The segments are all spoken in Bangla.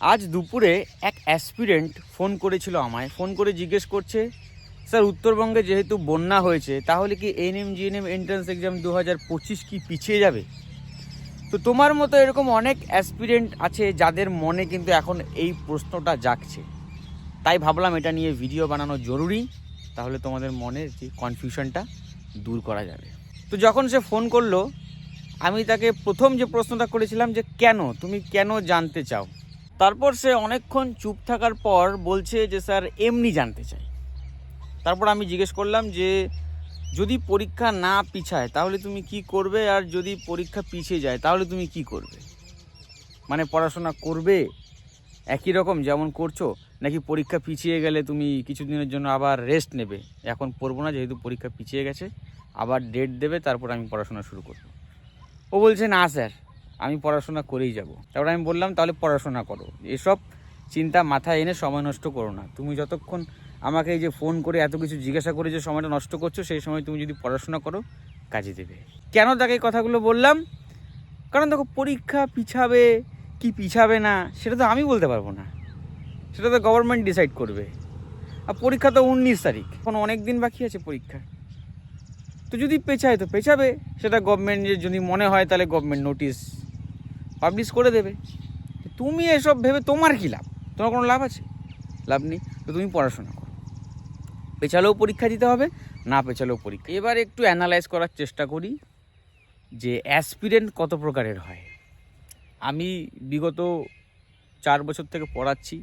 আজ দুপুরে এক অ্যাসপিরেন্ট ফোন করেছিল আমায়। ফোন করে জিজ্ঞেস করছে, স্যার, উত্তরবঙ্গে যেহেতু বন্যা হয়েছে, তাহলে কি এনএম জিএনএম এন্ট্রান্স এক্সাম দু হাজার পঁচিশ কি পিছিয়ে যাবে? তো তোমার মতো এরকম অনেক অ্যাসপিরেন্ট আছে যাদের মনে কিন্তু এখন এই প্রশ্নটা জাগছে। তাই ভাবলাম এটা নিয়ে ভিডিও বানানো জরুরি। তাহলে তোমাদের মনের যে কনফিউশনটা দূর করা যাবে। তো যখন সে ফোন করল, আমি তাকে প্রথম যে প্রশ্নটা করেছিলাম যে, কেন? তুমি কেন জানতে চাও? তারপর সে অনেকক্ষণ চুপ থাকার পর বলছে যে, স্যার, এমনি জানতে চাই। তারপর আমি জিজ্ঞেস করলাম যে, যদি পরীক্ষা না পিছায়, তাহলে তুমি কি করবে? আর যদি পরীক্ষা পিছিয়ে যায়, তাহলে তুমি কি করবে? মানে পড়াশোনা করবে? একই রকম যেমন করছ? নাকি পরীক্ষা পিছিয়ে গেলে তুমি কিছুদিনের জন্য আবার রেস্ট নেবে? এখন পড়ব না, যেহেতু পরীক্ষা পিছিয়ে গেছে, আবার ডেট দেবে, তারপর আমি পড়াশোনা শুরু করব। ও বলছে, না, স্যার। আমি পড়াশোনা করেই যাব। তারপর আমি বললাম, তাহলে পড়াশোনা করো। এসব চিন্তা মাথায় এনে সময় নষ্ট করো না। তুমি যতক্ষণ আমাকে এই যে ফোন করে এত কিছু জিজ্ঞাসা করে যে সময়টা নষ্ট করছ, সেই সময় তুমি যদি পড়াশোনা করো, কাজে দেবে। কেন তাকে কথাগুলো বললাম? কারণ দেখো, পরীক্ষা পিছাবে কি পিছাবে না, সেটা তো আমি বলতে পারব না। সেটা তো গভর্নমেন্ট ডিসাইড করবে। আর পরীক্ষা তো উনিশ তারিখ। এখন অনেক দিন বাকি আছে পরীক্ষা। তো যদি পেছায় তো পেছাবে। সেটা গভর্নমেন্টের যদি মনে হয়, তাহলে গভর্নমেন্ট নোটিশ পাবলিশ করে দেবে। তুমি এসব ভেবে তোমার কী লাভ? তোমার কোনো লাভ আছে? লাভ নেই। তো তুমি পড়াশোনা করো। পেছালেও পরীক্ষা দিতে হবে, না পেছালেও পরীক্ষা। এবার একটু অ্যানালাইজ করার চেষ্টা করি যে অ্যাসপিরেন্ট কত প্রকারের হয়। আমি বিগত চার বছর থেকে পড়াচ্ছি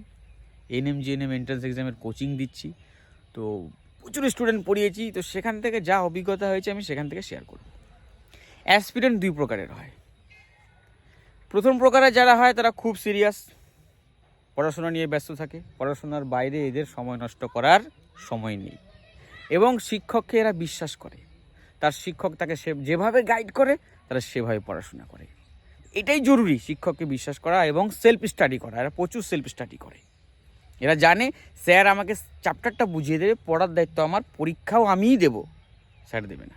এনএম জিএনএম এন্ট্রান্স এক্সামের কোচিং দিচ্ছি। তো প্রচুর স্টুডেন্ট পড়িয়েছি, তো সেখান থেকে যা অভিজ্ঞতা হয়েছে আমি সেখান থেকে শেয়ার করব। অ্যাসপিরেন্ট দুই প্রকারের হয়। প্রথম প্রকারে যারা হয়, তারা খুব সিরিয়াস পড়াশোনা নিয়ে ব্যস্ত থাকে। পড়াশোনার বাইরে এদের সময় নষ্ট করার সময় নেই। এবং শিক্ষককে এরা বিশ্বাস করে। তার শিক্ষক তাকে সে যেভাবে গাইড করে, তারা সেভাবে পড়াশোনা করে। এটাই জরুরি শিক্ষককে বিশ্বাস করা এবং সেলফ স্টাডি করা। এরা প্রচুর সেলফ স্টাডি করে। এরা জানে, স্যার আমাকে চ্যাপ্টারটা বুঝিয়ে দেবে, পড়ার দায়িত্ব আমার, পরীক্ষাও আমিই দেব। স্যার দেবে না।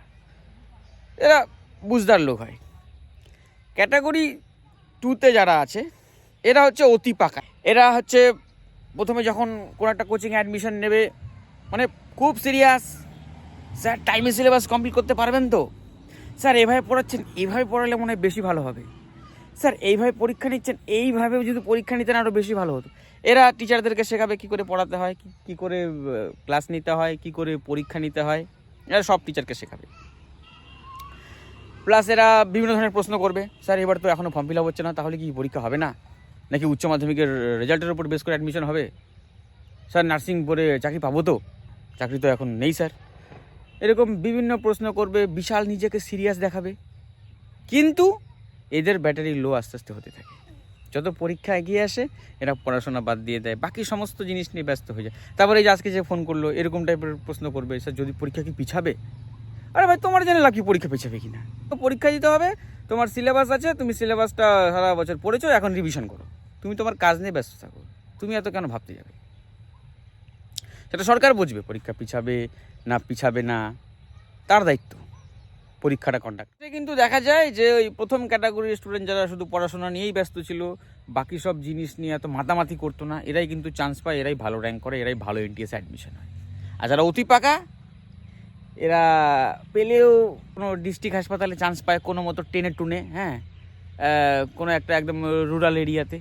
এরা বুঝদার লোক হয়। ক্যাটাগরি টুতে যারা আছে, এরা হচ্ছে অতি পাকা। এরা হচ্ছে প্রথমে যখন কোনো একটা কোচিং অ্যাডমিশন নেবে মানে খুব সিরিয়াস স্যার টাইমে সিলেবাস কমপ্লিট করতে পারবেন তো? স্যার, এভাবে পড়াচ্ছেন এইভাবে পড়ালে মনে হয় বেশি ভালো হবে। স্যার, এইভাবে পরীক্ষা নিচ্ছেন এইভাবে যদি পরীক্ষা নিতেন আরও বেশি ভালো হতো। এরা টিচারদেরকে শেখাবে কী করে পড়াতে হয়, কী করে ক্লাস নিতে হয়, কী করে পরীক্ষা নিতে হয়, এরা সব টিচারকে শেখাবে। প্লাস এরা বিভিন্ন ধরনের প্রশ্ন করবে। স্যার এবার তো এখনও ফর্ম ফিল আপ হচ্ছে না, তাহলে কি পরীক্ষা হবে না? নাকি উচ্চ মাধ্যমিকের রেজাল্টের উপর বেস করে অ্যাডমিশন হবে? স্যার নার্সিং পড়ে চাকরি পাবো তো? চাকরি তো এখন নেই স্যার এরকম বিভিন্ন প্রশ্ন করবে, বিশাল নিজেকে সিরিয়াস দেখাবে। কিন্তু এদের ব্যাটারি লো আস্তে আস্তে হতে থাকে। যত পরীক্ষা এগিয়ে আসে, এরা পড়াশোনা বাদ দিয়ে দেয়। বাকি সমস্ত জিনিস নিয়ে ব্যস্ত হয়ে যায়। তারপরে এই যে আজকে যে ফোন করল, এরকম টাইপের প্রশ্ন করবে। স্যার যদি পরীক্ষা কি পিছাবে? আরে ভাই, তোমার জেনে লাভ কি পরীক্ষা পিছাবে কি না তো পরীক্ষা দিতে হবে, তোমার সিলেবাস আছে, তুমি সিলেবাসটা সারা বছর পড়েছো, এখন রিভিশন করো। তুমি তোমার কাজ নিয়ে ব্যস্ত থাকো। তুমি এত কেন ভাবতে যাবে? সেটা সরকার বুঝবে, পরীক্ষা পিছাবে না পিছাবে না। তার দায়িত্ব, পরীক্ষাটা কন্ডাক্ট কিন্তু দেখা যায় যে ওই প্রথম ক্যাটাগরির স্টুডেন্ট যারা শুধু পড়াশোনা নিয়েই ব্যস্ত ছিল, বাকি সব জিনিস নিয়ে এত মাতামাতি করতো না, এরাই কিন্তু চান্স পায়, এরাই ভালো র্যাঙ্ক করে, এরাই ভালো এনটিএস অ্যাডমিশন হয়। আর যারা অতি পাকা এরা পেলেও কোনো ডিস্ট্রিক্ট হাসপাতালে চান্স পায় কোনো মতো টেনে টুনে হ্যাঁ? কোনো একটা একদম রুরাল এরিয়াতে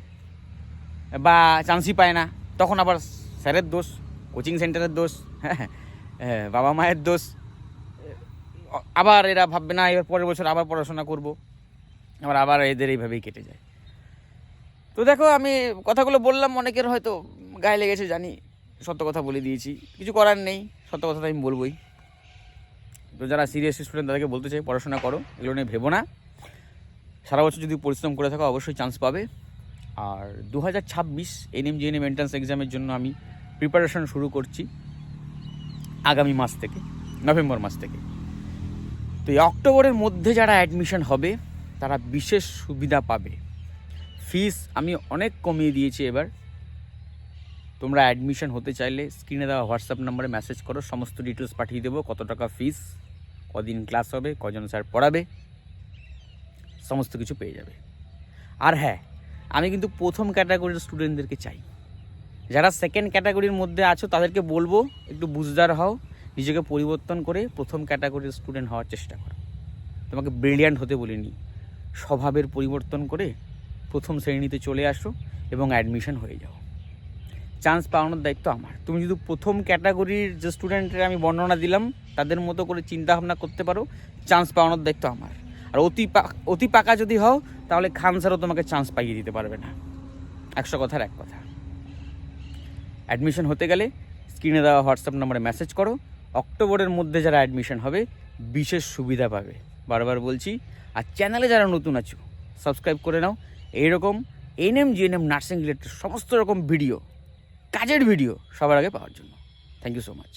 বা চান্সই পায় না। তখন আবার স্যারের দোষ কোচিং সেন্টারের দোষ হ্যাঁ? বাবা মায়ের দোষ। আবার এরা ভাববে, না, এবার পরের বছর আবার পড়াশোনা করব। আবার আবার এদের এইভাবেই কেটে যায়। তো দেখো, আমি কথাগুলো বললাম, অনেকের হয়তো গায়ে লেগেছে, জানি। সত্য কথা বলে দিয়েছি। কিছু করার নেই, সত্য কথা তো আমি বলবোই। তো যারা সিরিয়াস স্টুডেন্ট তাদেরকে বলতে চাই, পড়াশোনা করো, এগুলো নিয়ে ভেবো না। সারা বছর যদি পরিশ্রম করে থাকো, অবশ্যই চান্স পাবে। আর দু হাজার ছাব্বিশ এনএম, জিএনএম এন্ট্রান্স এক্সামের জন্য আমি প্রিপারেশন শুরু করছি আগামী মাস থেকে, নভেম্বর মাস থেকে। তো এই অক্টোবরের মধ্যে যারা অ্যাডমিশন হবে, তারা বিশেষ সুবিধা পাবে। ফিস আমি অনেক কমিয়ে দিয়েছি এবার। তোমরা অ্যাডমিশন হতে চাইলে স্ক্রিনে দেওয়া হোয়াটসঅ্যাপ নম্বরে মেসেজ করো, সমস্ত ডিটেলস পাঠিয়ে দেবো, কত টাকা ফিস কদিন ক্লাস হবে, কজন স্যার পড়াবে, সমস্ত কিছু পেয়ে যাবে। আর হ্যাঁ আমি কিন্তু প্রথম ক্যাটাগরির স্টুডেন্টদেরকে চাই। যারা সেকেন্ড ক্যাটাগরির মধ্যে আছো, তাদেরকে বলব, একটু বুঝদার হও, নিজেকে পরিবর্তন করে প্রথম ক্যাটাগরির স্টুডেন্ট হওয়ার চেষ্টা করো। তোমাকে ব্রিলিয়ান্ট হতে বলিনি, স্বভাবের পরিবর্তন করে প্রথম শ্রেণীতে চলে আসো এবং অ্যাডমিশন হয়ে যাও। চান্স পাওয়ানোর দায়িত্ব আমার। তুমি যদি প্রথম ক্যাটাগরির যে স্টুডেন্টের আমি বর্ণনা দিলাম, তাদের মতো করে চিন্তা ভাবনা করতে পারো, চান্স পাওয়ানোর দায়িত্ব আমার। আর অতি অতি পাকা যদি হও, তাহলে খান স্যারও তোমাকে চান্স পাইয়ে দিতে পারবে না। একশো কথার এক কথা। অ্যাডমিশন হতে গেলে স্ক্রিনে দেওয়া হোয়াটসঅ্যাপ নম্বরে মেসেজ করো। অক্টোবরের মধ্যে যারা অ্যাডমিশন হবে, বিশেষ সুবিধা পাবে। বারবার বলছি, আর চ্যানেলে যারা নতুন আছো, সাবস্ক্রাইব করে নাও। এইরকম এনএম, জিএনএম, নার্সিং রিলেটেড সমস্ত রকম ভিডিও কাজের ভিডিও সবার আগে পাওয়ার জন্য। Thank you so much